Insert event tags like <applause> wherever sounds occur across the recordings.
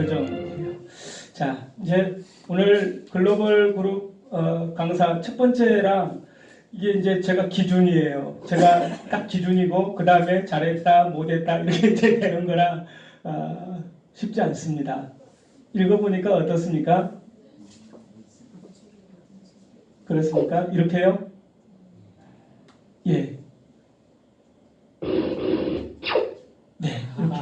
표정이에요. 자, 이제 오늘 글로벌 그룹 어, 강사 첫 번째랑 이게 이제 제가 기준이에요. 제가 딱 기준이고 그 다음에 잘했다, 못했다 이렇게 되는 거라 아, 쉽지 않습니다. 읽어보니까 어떻습니까? 그렇습니까? 이렇게요? 예. 네, 이렇게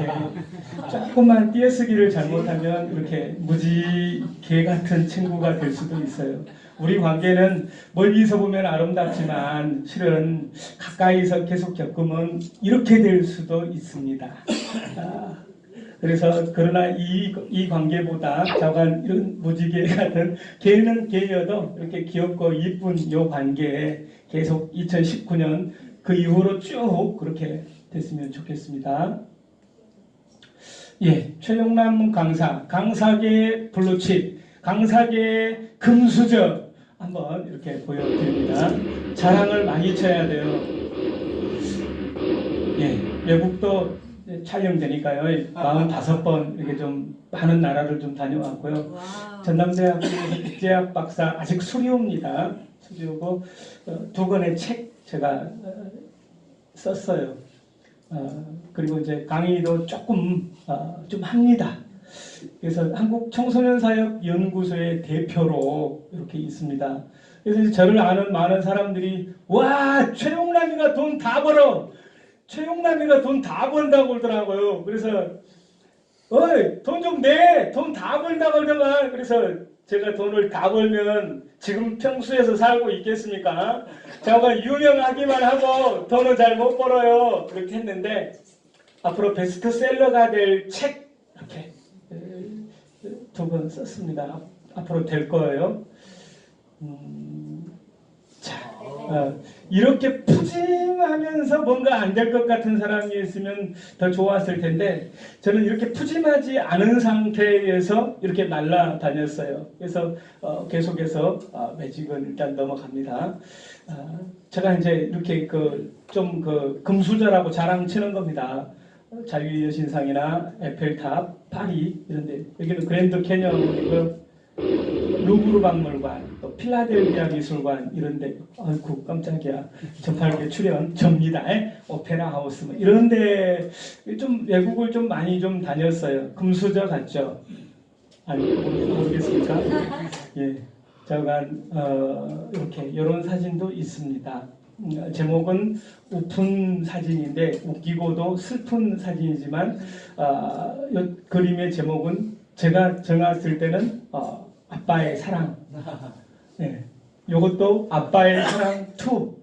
조금만 띄어쓰기를 잘못하면 이렇게 무지 개 같은 친구가 될 수도 있어요. 우리 관계는 멀리서 보면 아름답지만 실은 가까이서 계속 겪으면 이렇게 될 수도 있습니다. 아, 그래서 그러나 이, 이 관계보다 자관 이런 무지개 같은 개는 개여도 이렇게 귀엽고 이쁜 요 관계에 계속 2019년 그 이후로 쭉 그렇게 됐으면 좋겠습니다. 예, 최용남 강사, 강사계의 블루칩, 강사계의 금수저 한번 이렇게 보여드립니다. 자랑을 많이 쳐야 돼요. 예, 외국도 촬영되니까요. 45번 이렇게 좀 많은 나라를 좀 다녀왔고요. 와. 전남대학교에서 국제학 박사 아직 수료입니다. 수료고 어, 두 권의 책 제가 어, 썼어요. 어, 그리고 이제 강의도 조금 어, 좀 합니다. 그래서 한국 청소년 사역 연구소의 대표로 이렇게 있습니다. 그래서 저를 아는 많은 사람들이 와 최용남이가 돈 다 벌어. 최용남이가 돈 다 번다고 그러더라고요. 그래서 어이 돈 좀 내. 돈 다 벌다 그러더만. 그래서 제가 돈을 다 벌면 지금 평수에서 살고 있겠습니까? 제가 유명하기만 하고 돈을 잘못 벌어요. 그렇게 했는데 앞으로 베스트셀러가 될 책 이렇게 두 번 썼습니다. 앞으로 될 거예요. 음, 자, 어, 이렇게 푸짐하면서 뭔가 안 될 것 같은 사람이 있으면 더 좋았을 텐데 저는 이렇게 푸짐하지 않은 상태에서 이렇게 날라다녔어요. 그래서 어, 계속해서 어, 매직은 일단 넘어갑니다. 아, 제가 이제 이렇게 그좀그 금수저라고 자랑치는 겁니다. 어, 자유의 여신상이나 에펠탑, 파리 이런데 여기는 그랜드 캐년이고 루브르 박물관, 또 필라델피아 미술관 이런데 아이고 깜짝이야 저팔계 출연 접니다. 에? 오페라 하우스 뭐 이런데 좀 외국을 좀 많이 좀 다녔어요. 금수저 같죠? 아니 모르- 모르겠습니까? 예, 잠깐 어, 이렇게 이런 사진도 있습니다. 음, 제목은 우픈 사진인데 웃기고도 슬픈 사진이지만 아, 이 그림의 제목은 제가 정했을 때는 어, 아빠의 사랑. 네, 이것도 아빠의 사랑 2.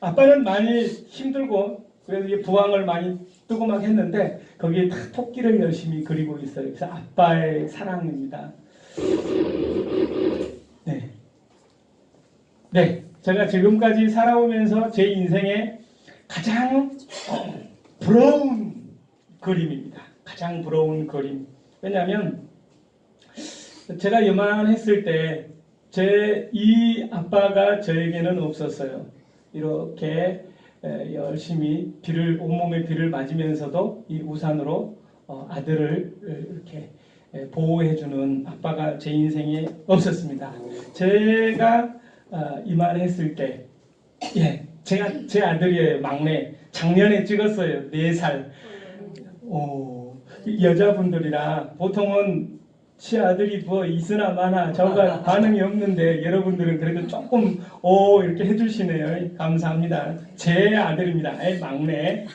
아빠는 많이 힘들고 그래서 부항을 많이 뜨고 막 했는데 거기에 다 토끼를 열심히 그리고 있어요. 그래서 아빠의 사랑입니다. 네. 네, 제가 지금까지 살아오면서 제 인생에 가장 어, 부러운 그림입니다. 가장 부러운 그림. 왜냐하면 제가 요만했을 때 제 이 아빠가 저에게는 없었어요. 이렇게 에, 열심히 비를 온몸에 비를 맞으면서도 이 우산으로 어, 아들을 이렇게 에, 보호해주는 아빠가 제 인생에 없었습니다. 제가 어, 이만했을 때, 예, 제가 제 아들이에요, 막내. 작년에 찍었어요, 네 살. 오, 여자분들이라 보통은 시 아들이 뭐 있으나 마나 저가 <laughs> 반응이 없는데 여러분들은 그래도 조금 오 이렇게 해주시네요. 감사합니다. 제 아들입니다. 에 막내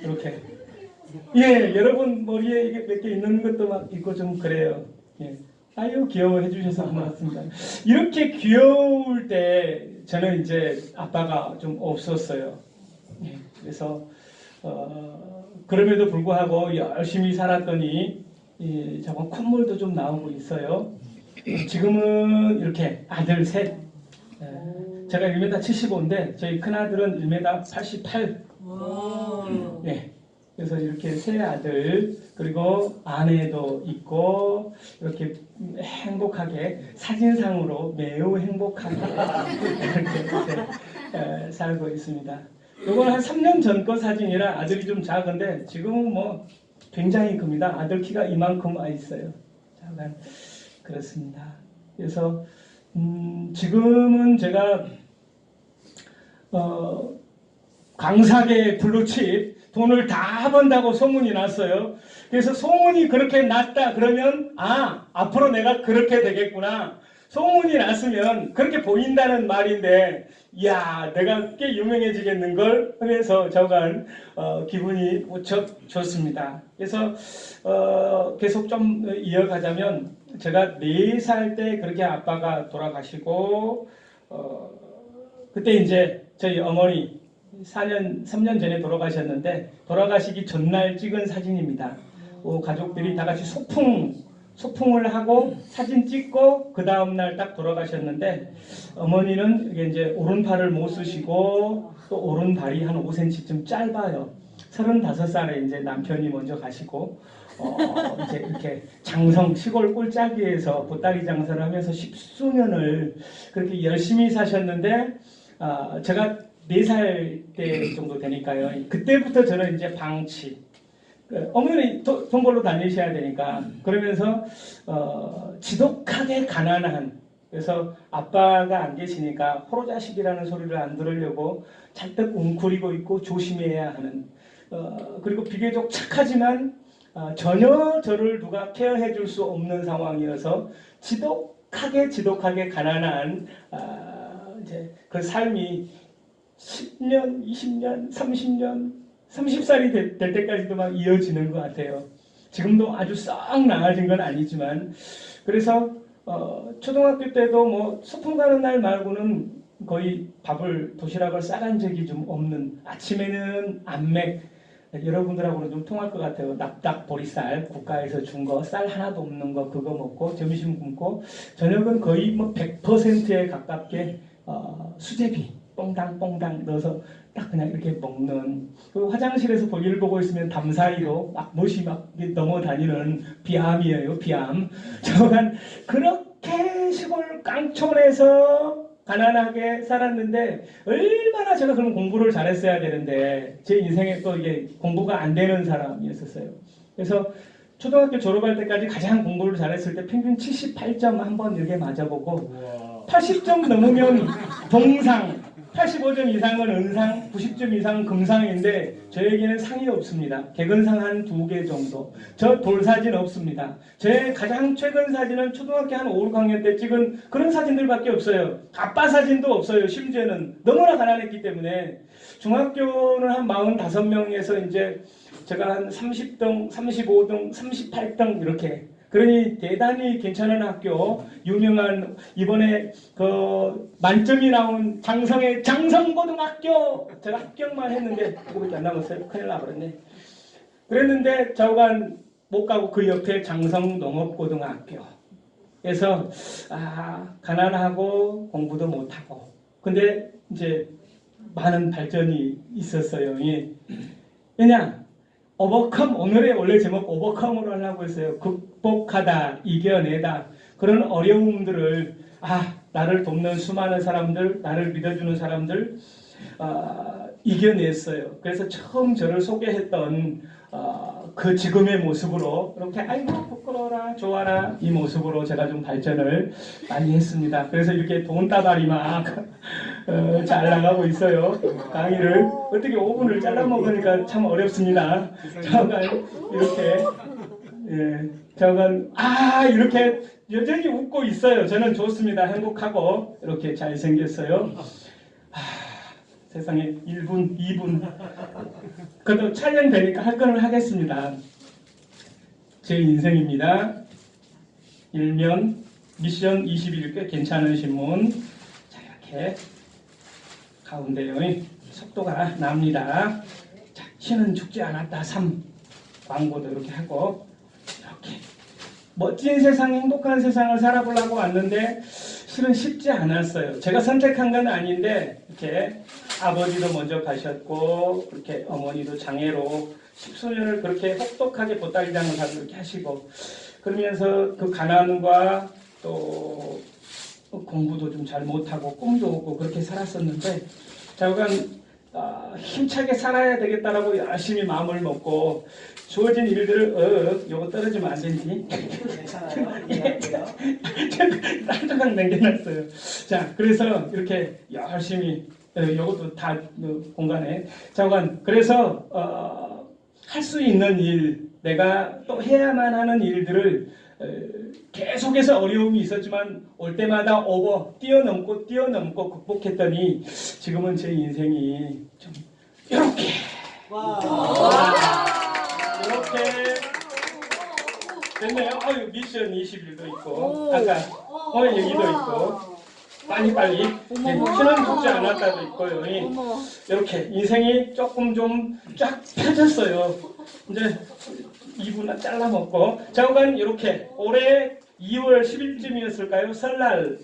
이렇게 예 여러분 머리에 이게 몇 개 있는 것도 막 있고 좀 그래요. 예. 아유 귀여워 해주셔서 고맙습니다. 이렇게 귀여울 때 저는 이제 아빠가 좀 없었어요. 예. 그래서 어, 그럼에도 불구하고 열심히 살았더니 이 저건 콧물도 좀 나오고 있어요. 지금은 이렇게 아들 셋. 예, 제가 1m 75인데 저희 큰 아들은 1m 88. 와. 네. 그래서 이렇게 세 아들 그리고 아내도 있고 이렇게 행복하게 사진상으로 매우 행복하게 <laughs> 이렇게 에, 살고 있습니다. 이건 한 3년 전 거 사진이라 아들이 좀 작은데 지금은 뭐 굉장히 큽니다. 아들 키가 이만큼 와 있어요. 그렇습니다. 그래서 음, 지금은 제가 어, 강사계 블루칩 돈을 다 번다고 소문이 났어요. 그래서 소문이 그렇게 났다 그러면 아 앞으로 내가 그렇게 되겠구나. 소문이 났으면 그렇게 보인다는 말인데 야 내가 꽤 유명해지겠는 걸 하면서 저간 어, 기분이 무척 좋습니다. 그래서 어, 계속 좀 이어가자면 제가 네살때 그렇게 아빠가 돌아가시고 어, 그때 이제 저희 어머니 4년 3년 전에 돌아가셨는데 돌아가시기 전날 찍은 사진입니다. 어, 가족들이 다 같이 소풍 소풍을 하고 사진 찍고 그 다음 날 딱 돌아가셨는데 어머니는 이게 이제 오른팔을 못 쓰시고 또 오른발이 한 5cm쯤 짧아요. 35살에 이제 남편이 먼저 가시고 어, 이제 이렇게 장성 시골 꼴짜기에서 보따리 장사를 하면서 십수년을 그렇게 열심히 사셨는데 아, 제가 네살때 정도 되니까요. 그때부터 저는 이제 방치. 그 어머니 도- 돈 벌러 다니셔야 되니까 그러면서 어, 지독하게 가난한 그래서 아빠가 안 계시니까 호로자식이라는 소리를 안 들으려고 잔뜩 웅크리고 있고 조심해야 하는 어, 그리고 비교적 착하지만 어, 전혀 저를 누가 케어해 줄 수 없는 상황이어서 지독하게 지독하게 가난한 아, 이제 그 삶이 10년, 20년, 30년, 30살이 될, 될 때까지도 막 이어지는 것 같아요. 지금도 아주 싹 나아진 건 아니지만 그래서 어, 초등학교 때도 뭐 소풍 가는 날 말고는 거의 밥을 도시락을 싸간 적이 좀 없는 아침에는 안맥 여러분들하고는 좀 통할 것 같아요. 납작 보리쌀 국가에서 준 거 쌀 하나도 없는 거 그거 먹고 점심 굶고 저녁은 거의 뭐 100%에 가깝게 어, 수제비 뽕당뽕당 넣어서 딱 그냥 이렇게 먹는. 그 화장실에서 볼일 보고 있으면 담 사이로 막 못이 막 넘어다니는 비암이에요 비암. <laughs> 저간 그렇게 시골 깡촌에서 가난하게 살았는데 얼마나 제가 그럼 공부를 잘했어야 되는데 제 인생에 또 이게 공부가 안 되는 사람이었었어요. 그래서 초등학교 졸업할 때까지 가장 공부를 잘했을 때 평균 78점 한 번 이렇게 맞아보고 80점 넘으면 동상, 85점 이상은 은상, 90점 이상은 금상인데 저에게는 상이 없습니다. 개근상 한 두 개 정도. 저 돌사진 없습니다. 제 가장 최근 사진은 초등학교 한 5, 6학년 때 찍은 그런 사진들밖에 없어요. 아빠 사진도 없어요. 심지어는 너무나 가난했기 때문에 중학교는 한 45명에서 이제 제가 한 30등, 35등, 38등 이렇게 그러니 대단히 괜찮은 학교 유명한 이번에 그 만점이 나온 장성의 장성고등학교 제가 합격만 했는데 그거밖에 안 남았어요. 큰일 나버렸네. 그랬는데 저간 못 가고 그 옆에 장성농업고등학교 그래서 아 가난하고 공부도 못하고. 근데 이제 많은 발전이 있었어요. 예. 왜냐 오버컴 오늘의 원래 제목 오버컴으로 하려고 했어요. 극복하다, 이겨내다 그런 어려움들을 아 나를 돕는 수많은 사람들, 나를 믿어주는 사람들 아, 이겨냈어요. 그래서 처음 저를 소개했던 아, 그 지금의 모습으로 이렇게 아이고 부끄러워라 좋아라 이 모습으로 제가 좀 발전을 많이 했습니다. 그래서 이렇게 돈다발이 막 어, 잘 나가고 있어요. 강의를 어떻게 5분을 잘라 먹으니까 참 어렵습니다. 저건 이렇게 예, 저건 아 이렇게 여전히 웃고 있어요. 저는 좋습니다. 행복하고 이렇게 잘 생겼어요. 아, 세상에 1분, 2분. 그래도 촬영되니까 할 거는 하겠습니다. 제 인생입니다. 일면 미션 21, 꽤 괜찮은 신문. 자, 이렇게 가운데요. 속도가 납니다. 자, 신은 죽지 않았다. 3. 광고도 이렇게 하고 멋진 세상, 행복한 세상을 살아보려고 왔는데 실은 쉽지 않았어요. 제가 선택한 건 아닌데 이렇게 아버지도 먼저 가셨고 그렇게 어머니도 장애로 십수년을 그렇게 혹독하게 보따리 장사를 이렇게 하시고 그러면서 그 가난과 또 공부도 좀 잘 못하고 꿈도 없고 그렇게 살았었는데 자관 아, 힘차게 살아야 되겠다라고 열심히 마음을 먹고 주어진 일들을 어, 요거 떨어지면 안 되지 괜찮아요. 딴짝딱 남겨놨어요. 자, 그래서 이렇게 열심히 어, 요것도 다 어, 공간에 자관 그래서 어, 할 수 있는 일 내가 또 해야만 하는 일들을 어, 계속해서 어려움이 있었지만 올 때마다 오고 뛰어넘고 뛰어넘고 극복했더니 지금은 제 인생이 좀 이렇게 와. 이렇게 됐네요. 아유 미션 21도 있고 오. 아까 어 여기도 있고 빨리 빨리 신혼 죽지 않았다도 있고요. 이. 이렇게 인생이 조금 좀 쫙 펴졌어요. 이제 2분 잘라 먹고 잠깐 이렇게 올해 2월 10일쯤이었을까요? 설날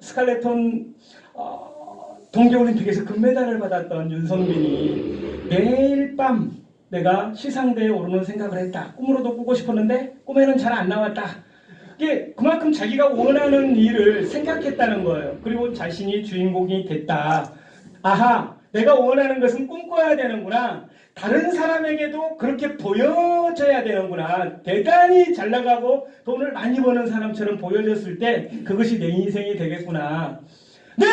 스칼레톤 어, 동계올림픽에서 금메달을 받았던 윤성빈이 매일 밤 내가 시상대에 오르는 생각을 했다. 꿈으로도 꾸고 싶었는데 꿈에는 잘 안 나왔다. 이게 그만큼 자기가 원하는 일을 생각했다는 거예요. 그리고 자신이 주인공이 됐다. 아하, 내가 원하는 것은 꿈꿔야 되는구나. 다른 사람에게도 그렇게 보여져야 되는구나. 대단히 잘 나가고 돈을 많이 버는 사람처럼 보여졌을 때 그것이 내 인생이 되겠구나. 네,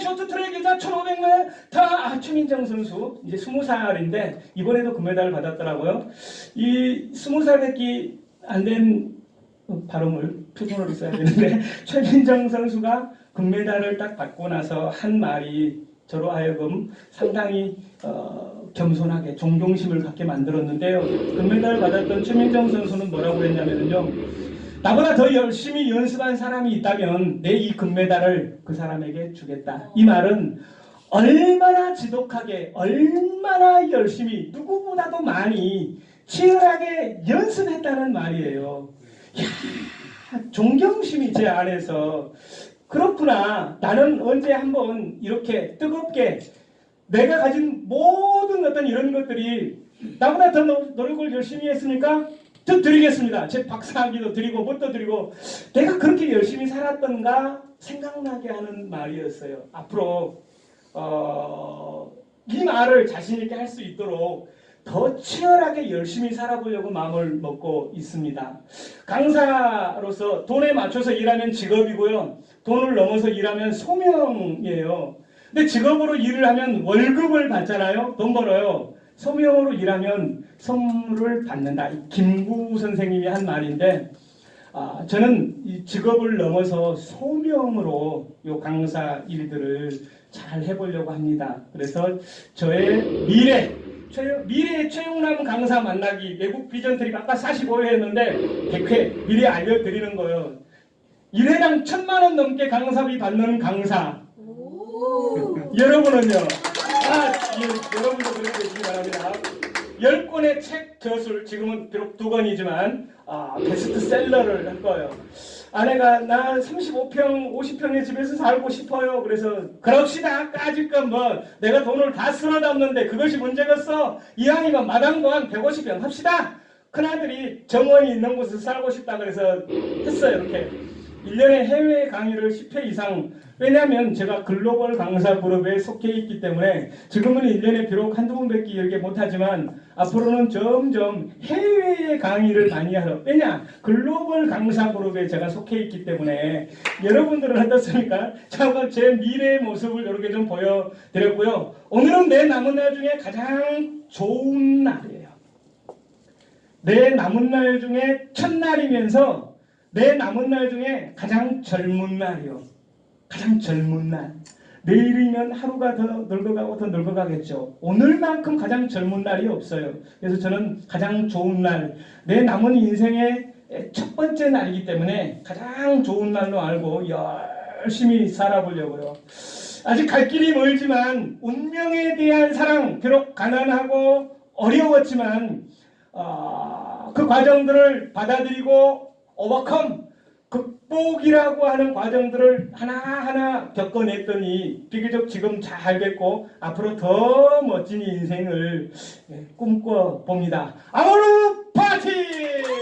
쇼트트랙에서 1500m 아, 최민정 선수 이제 20살인데 이번에도 금메달을 받았더라고요. 이 20살 밖에 안된 발음을 표준어로 써야 되는데 <laughs> 최민정 선수가 금메달을 딱 받고 나서 한 말이 저로 하여금 상당히 어, 겸손하게 존경심을 갖게 만들었는데요. 금메달을 받았던 최민정 선수는 뭐라고 했냐면요. 나보다 더 열심히 연습한 사람이 있다면 내 이 금메달을 그 사람에게 주겠다. 이 말은 얼마나 지독하게, 얼마나 열심히, 누구보다도 많이 치열하게 연습했다는 말이에요. 야, 존경심이 제 안에서 그렇구나. 나는 언제 한번 이렇게 뜨겁게 내가 가진 모든 어떤 이런 것들이 나보다 더 노- 노력을 열심히 했으니까 더 드리겠습니다. 제 박사학위도 드리고 뭣도 드리고 내가 그렇게 열심히 살았던가 생각나게 하는 말이었어요. 앞으로 어, 이 말을 자신 있게 할 수 있도록 더 치열하게 열심히 살아보려고 마음을 먹고 있습니다. 강사로서 돈에 맞춰서 일하면 직업이고요. 돈을 넘어서 일하면 소명이에요. 근데 직업으로 일을 하면 월급을 받잖아요. 돈 벌어요. 소명으로 일하면 선물을 받는다. 이 김구 선생님이 한 말인데 아, 저는 이 직업을 넘어서 소명으로 요 강사 일들을 잘 해보려고 합니다. 그래서 저의 미래, 최, 미래의 최용남 강사 만나기 외국 비전 트립 아까 45회 했는데 100회 미리 알려드리는 거예요. 1회당 천만 원 넘게 강사비 받는 강사. 여러분은요? 아, 이- 여러분도 그렇게 되시기 바랍니다. 10권의 책 저술, 지금은 비록 두 권이지만 아, 베스트셀러를 할 거예요. 아내가 나 35평, 50평의 집에서 살고 싶어요. 그래서 그럽시다. 까짓건 뭐 내가 돈을 다 쓸어 담는데 그것이 문제겠어. 이왕이면 마당도 한 150평 합시다. 큰아들이 정원이 있는 곳에서 살고 싶다 그래서 했어요. 이렇게. 1년에 해외 강의를 10회 이상 왜냐하면 제가 글로벌 강사 그룹에 속해 있기 때문에 지금은 1년에 비록 한두 번밖에 이렇게 못하지만 앞으로는 점점 해외의 강의를 많이 하러 왜냐 글로벌 강사 그룹에 제가 속해 있기 때문에 여러분들은 어떻습니까? 잠깐 제 미래의 모습을 이렇게 좀 보여드렸고요 오늘은 내 남은 날 중에 가장 좋은 날이에요 내 남은 날 중에 첫날이면서 내 남은 날 중에 가장 젊은 날이요. 가장 젊은 날. 내일이면 하루가 더 늙어가고 더 늙어가겠죠. 오늘만큼 가장 젊은 날이 없어요. 그래서 저는 가장 좋은 날, 내 남은 인생의 첫 번째 날이기 때문에 가장 좋은 날로 알고 열심히 살아보려고요. 아직 갈 길이 멀지만 운명에 대한 사랑, 비록 가난하고 어려웠지만 어, 그 과정들을 받아들이고 오버컴 극복이라고 하는 과정들을 하나하나 겪어냈더니 비교적 지금 잘 됐고 앞으로 더 멋진 인생을 예, 꿈꿔봅니다. 아모르 파티!